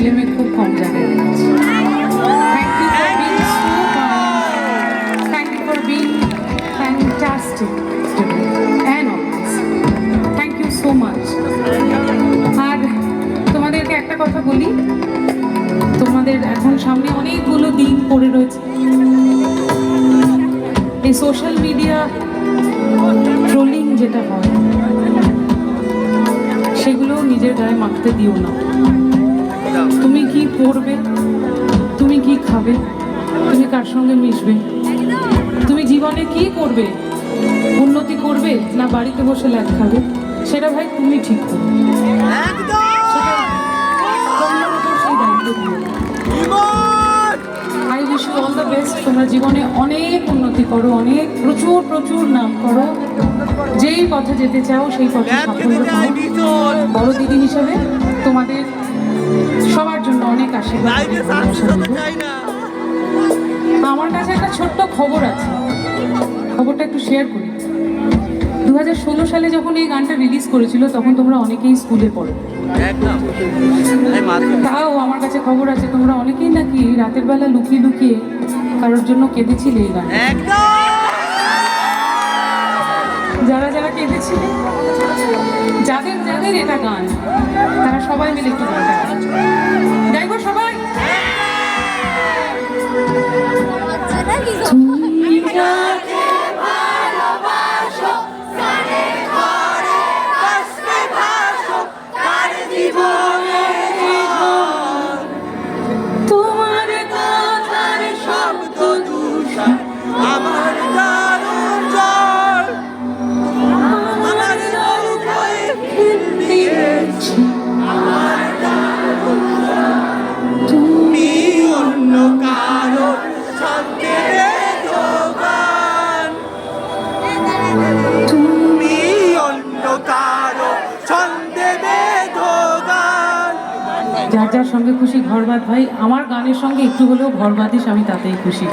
ছেলে মেয়ে খুব কম মাচ আর তোমাদেরকে একটা কথা বলি, তোমাদের এখন সামনে অনেকগুলো দিন পড়ে রয়েছে। এই সোশ্যাল মিডিয়া ট্রোলিং যেটা হয়, সেগুলো নিজের গায়ে মাখতে দিও না। পড়বে তুমি কি খাবে? তুমি কার সঙ্গে মিশবে? তুমি জীবনে কি করবে? উন্নতি করবে না বাড়িতে বসে ল্যাদ খাবে? সেটা ভাই তুমি ঠিক করবে I wish you all the best তোমরা জীবনে অনেক উন্নতি করো অনেক প্রচুর প্রচুর নাম করো। যেই পথে যেতে চাও সেই পথে সাফল্য বড় দিদি হিসেবে তোমাদের সবার জন্য অনেক আশীর্বাদ। আমার কাছে একটা ছোট্ট খবর আছে। খবরটা একটু শেয়ার করি। দু সালে যখন এই গানটা রিলিজ করেছিল তখন তোমরা অনেকেই স্কুলে পড়ো। তাও আমার কাছে খবর আছে তোমরা অনেকেই নাকি রাতের বেলা লুকিয়ে লুকিয়ে কারোর জন্য কেঁদেছিলে এই গান যারা যারা কেঁদেছিলে যাদের যাদের এটা গান তারা সবাই মিলে একটু গানটা। গাইবো সবাই যার যার সঙ্গে খুশি ঘরবাদ ভাই আমার গানের সঙ্গে একটু হলেও ঘর ঘরবাদিস আমি তাতেই খুশি।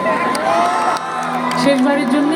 শেষবারের জন্য